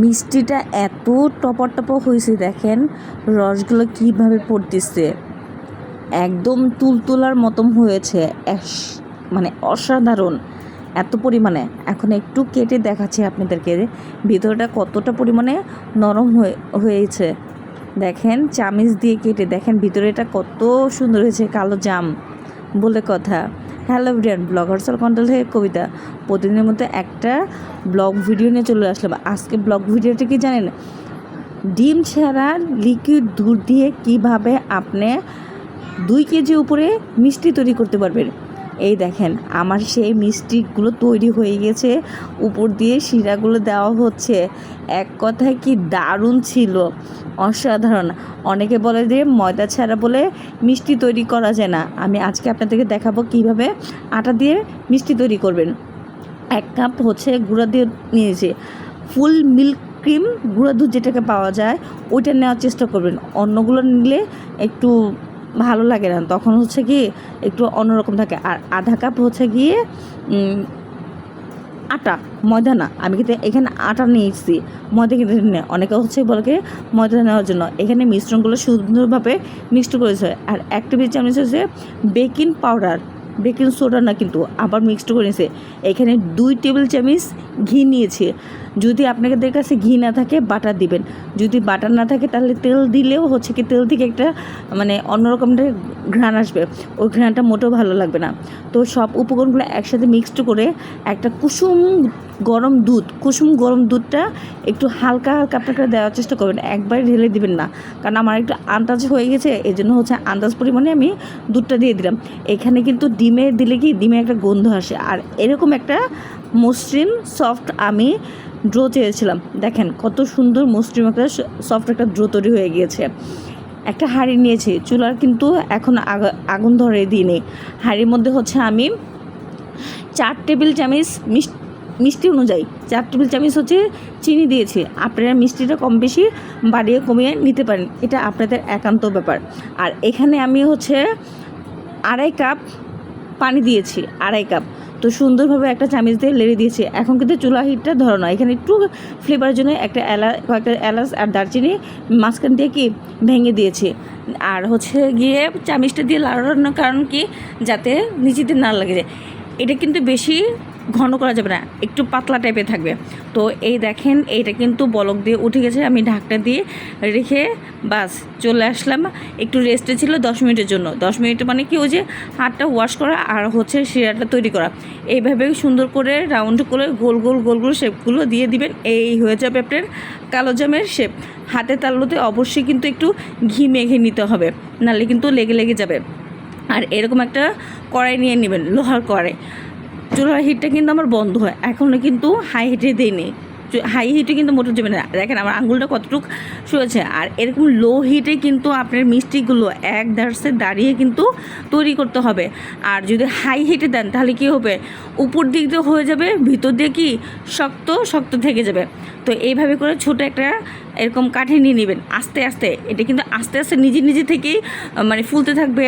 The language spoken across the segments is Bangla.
মিষ্টিটা এত টপর টপর হয়েছে দেখেন, রসগুলো কীভাবে পড়তেছে। একদম তুলতুলার মতন হয়েছে মানে অসাধারণ, এত পরিমাণে। এখন একটু কেটে দেখাচ্ছি আপনাদেরকে, ভিতরটা কতটা পরিমাণে নরম হয়ে, হয়েছে। দেখেন, চামিচ দিয়ে কেটে, দেখেন ভিতরে এটা কত সুন্দর হয়েছে, কালো জাম, বলে কথা। হ্যালো ভিডিয়ান ব্লগ ব্লগার্সাল কন্ট্রোল থেকে কবিতা। প্রতিদিনের মধ্যে একটা ব্লগ ভিডিও নিয়ে চলে আসলাম। আজকে ব্লগ ভিডিওটা কি জানেন? ডিম ছাড়া লিকুইড দুধ দিয়ে কীভাবে আপনি দুই কেজি উপরে মিষ্টি তৈরি করতে পারবেন? এই দেখেন, আমার সেই মিষ্টিগুলো তৈরি হয়ে গেছে। উপর দিয়ে শিরাগুলো দেওয়া হচ্ছে। এক কথায় কি দারুণ ছিল। অসাধারণ। অনেকে বলে যে ময়দা ছাড়া বলে মিষ্টি তৈরি করা যায় না। আমি আজকে আপনাদেরকে দেখাবো কীভাবে আটা দিয়ে মিষ্টি তৈরি করবেন। এক কাপ হচ্ছে গুঁড়া দিয়ে নিয়েছি। ফুল মিল্ক ক্রিম, গুঁড়া দুধ যেটাকে পাওয়া যায়, ওইটা নেওয়ার চেষ্টা করবেন। অন্যগুলো নিলে একটু ভালো লাগে না। তখন হচ্ছে কি একটু অন্যরকম থাকে। আর আধা কাপ হচ্ছে গিয়ে আটা ময়দা না আমি কিন্তু এখানে আটা নিয়েছি। ময়দা কিন্তু নেই। অনেকে হচ্ছে বলে কি ময়দা নেওয়ার জন্য। এখানে মিশ্রণগুলো সুন্দরভাবে মিক্সড করেছে আর এক টেবিল চামচ হচ্ছে বেকিং পাউডার বেকিং সোডা না কিন্তু, আবার মিক্সড করে নিয়েছে। এখানে দুই টেবিল চামচ ঘি নিয়েছে। যদি আপনাদের কাছে ঘি না থাকে, বাটার দিবেন। যদি বাটার না থাকে, তাহলে তেল দিলেও হচ্ছে কি, তেল থেকে একটা মানে অন্যরকম ঘ্রাণ আসবে। ওই ঘ্রাণটা মোটেও ভালো লাগবে না। তো সব উপকরণগুলো একসাথে মিক্সড করে একটা কুসুম গরম দুধ, কুসুম গরম দুধটা একটু হালকা হালকা আপনাকে দেওয়ার চেষ্টা করবেন। একবারে ঢেলে দিবেন না। কারণ আমার একটু আন্দাজ হয়ে গেছে এই জন্য হচ্ছে আন্দাজ পরিমাণে আমি দুধটা দিয়ে দিলাম। এখানে কিন্তু ডিমে দিলে কি, ডিমে একটা গন্ধ আসে। আর এরকম একটা মসৃণ সফট আমি ড্রো চেয়েছিলাম। দেখেন, কত সুন্দর মসৃণ একটা সফট একটা ড্রো তৈরি হয়ে গিয়েছে। একটা হাঁড়ি নিয়েছি, চুলার কিন্তু এখন আগা- আগুন ধরে দিইনি। হাঁড়ির মধ্যে হচ্ছে আমি চার টেবিল চামচ মিষ্টি মিষ্টি অনুযায়ী, চার টেবিল চামচ হচ্ছে চিনি দিয়েছি। আপনারা মিষ্টিটা কম বেশি বাড়িয়ে কমিয়ে নিতে পারেন, এটা আপনাদের একান্ত ব্যাপার। আর এখানে আমি হচ্ছে আড়াই কাপ পানি দিয়েছি, আড়াই কাপ। তো সুন্দরভাবে একটা চামিচ দিয়ে লেড়ে দিয়েছি। এখন কিন্তু চুলা হিটটা ধরো না এখানে একটু ফ্লেভারের জন্য একটা এলা, কয়েকটা এলাচ আর দারচিনি মাঝখান দিয়ে কি ভেঙে দিয়েছি। আর হচ্ছে গিয়ে চামিচটা দিয়ে লাড়ানোর কারণ কি? যাতে নিচেতে না লাগে। যায় এটা কিন্তু বেশি ঘন করা যাবে না, একটু পাতলা টাইপের থাকবে। তো এই দেখেন, এইটা কিন্তু বলক দিয়ে উঠে গেছে, আমি ঢাকটা দিয়ে রেখে বাস চলে আসলাম। একটু রেস্টে ছিল দশ মিনিটের জন্য। দশ মিনিট মানে কি, ওই যে হাতটা ওয়াশ করা আর হচ্ছে শিরাটা তৈরি করা। এইভাবে সুন্দর করে রাউন্ড করে গোল গোল গোল গোল শেপগুলো দিয়ে দিবেন। এই হয়ে যাবে আপনার কালো জামের শেপ হাতে তালুতে অবশ্যই কিন্তু একটু ঘি মেখে নিতে হবে, নাহলে কিন্তু লেগে লেগে যাবে। আর এরকম একটা কড়াই নিয়ে নেবেন, লোহার কড়াই। চুলার হিটটা কিন্তু আমার বন্ধ হয়। এখনও কিন্তু হাই হিটে দিইনি। হাই হিটে কিন্তু মোটর যাবে না। দেখেন আমার আঙুলটা কতটুকু শুয়েছে। আর এরকম লো হিটে কিন্তু আপনার মিষ্টিগুলো এক দার্সে দাঁড়িয়ে কিন্তু তৈরি করতে হবে। আর যদি হাই হিটে দেন, তাহলে কি হবে? উপর দিক দিয়ে হয়ে যাবে, ভিতর দিয়ে কি? শক্ত শক্ত থেকে যাবে। তো এইভাবে করে ছোট একটা এরকম কাঠি নিয়ে নেবেন। আস্তে আস্তে। এটা কিন্তু আস্তে আস্তে নিজে নিজে থেকেই মানে ফুলতে থাকবে,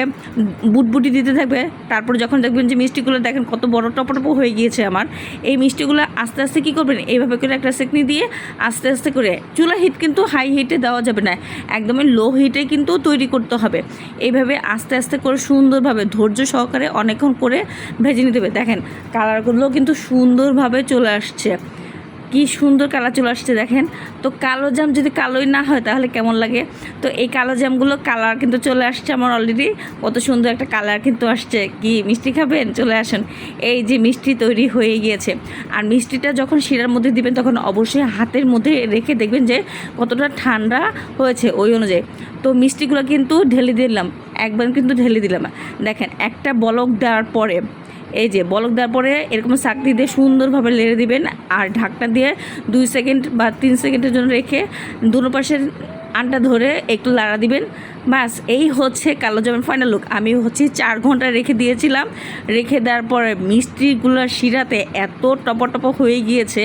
বুটবুটি দিতে থাকবে। তারপর যখন দেখবেন যে মিষ্টিগুলো দেখেন কত বড় টপটপ হয়ে গিয়েছে আমার। এই মিষ্টিগুলো আস্তে আস্তে কী করবেন? এইভাবে করে একটা সেকনি দিয়ে আস্তে আস্তে করে চুলা হিট কিন্তু হাই হিটে দেওয়া যাবে না। একদমই লো হিটে কিন্তু তৈরি করতে হবে। এইভাবে আস্তে আস্তে করে সুন্দরভাবে ধৈর্য সহকারে অনেকক্ষণ করে ভেজে নিতে হবে। দেখেন কালারগুলো কিন্তু সুন্দরভাবে চলে আসছে। কি সুন্দর কালার চলে আসছে দেখেন। তো কালো জাম যদি কালোই না হয় তাহলে কেমন লাগে? তো এই কালো জামগুলো কালার কিন্তু চলে আসছে আমার অলরেডি কত সুন্দর একটা কালার কিন্তু আসছে। কি মিষ্টি খাবেন? চলে আসেন। এই যে মিষ্টি তৈরি হয়ে গিয়েছে। আর মিষ্টিটা যখন শিরার মধ্যে দিবেন, তখন অবশ্যই হাতের মধ্যে রেখে দেখবেন যে কতটা ঠান্ডা হয়েছে ওই অনুযায়ী। তো মিষ্টিগুলো কিন্তু ঢেলে দিলাম। একবার কিন্তু ঢেলে দিলাম। দেখেন, একটা বলক দেওয়ার পরে এই যে বলক দেওয়ার পরে এরকম চাকরি দিয়ে সুন্দরভাবে লেড়ে দিবেন আর ঢাকনা দিয়ে দুই সেকেন্ড বা তিন সেকেন্ডের জন্য রেখে দুনো পাশের আনটা ধরে একটু লাড়া দিবেন। বাস, এই হচ্ছে কালো জামের ফাইনাল লুক আমি হচ্ছে চার ঘণ্টা রেখে দিয়েছিলাম। রেখে দেওয়ার পরে মিষ্টিগুলো শিরাতে এত টপ টপ হয়ে গিয়েছে।